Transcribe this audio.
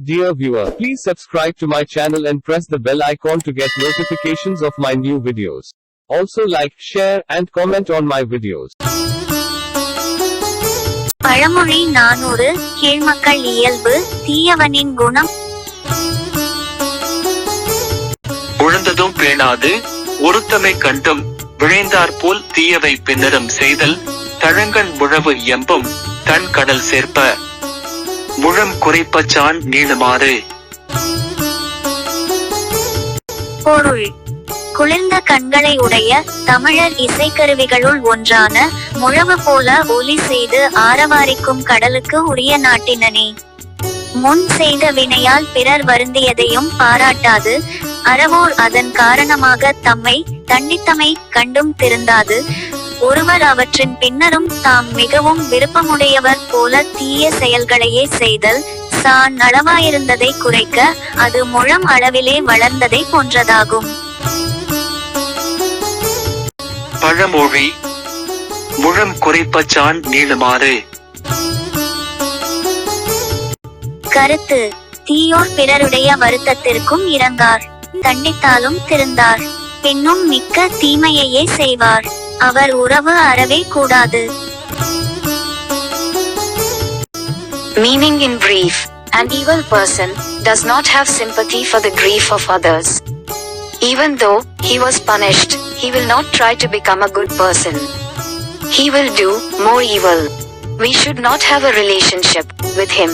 Dear viewer, please subscribe to my channel and press the bell icon to get notifications of my new videos. Also like, share, and comment on my videos. பழமொழி நானூறு கீழ்மக்கள் இயல்பு தீயவனின் குணம் உழந்ததும் பேணாது ஒருத்தமை கண்டும் விழைந்தாற்போல் தீயவை பின்னரும் செய்தல் தழங்கண் முழவு எம்பும் தன் கடல் சேர்ப்ப முழம் குறைப்பச்சான் நீளுமாறு. பொருள். குளிர்ந்த கண்களை உடைய தமிழர் இசைக்கருவிகளுள் ஒன்றான முழவு போல ஒலி செய்து ஆரவாரிக்கும் கடலுக்கு உரிய நாட்டினனே. முன் செய்த வினையால் பிறர் வருந்தியதையும் பாராட்டாது அறவோர் அதன் காரணமாக தம்மை தண்டித்தமை கண்டும் திருந்தாது ஒருவர் அவற்றின் பின்னரும் தாம் மிகவும் விருப்பமுடையவர் போல தீய செயல்களையே செய்தல் தான் அளவாயிருந்ததை குறைக்க அது முழம் அளவிலே வளர்ந்ததை போன்றதாகும். பழமொழி முழம் குறைப்பச்சான் நீளுமாறு. கருத்து தீயோர் பிறருடைய வருத்தத்திற்கும் இறங்கார் தண்டித்தாலும் திருந்தார் பின்னும் மிக்க தீமையையே செய்வார். அவர் உறவு அறவே கூடாது Meaning in brief, an evil person does not have sympathy for the grief of others. Even though he was punished, he will not try to become a good person. He will do more evil. We should not have a relationship with him.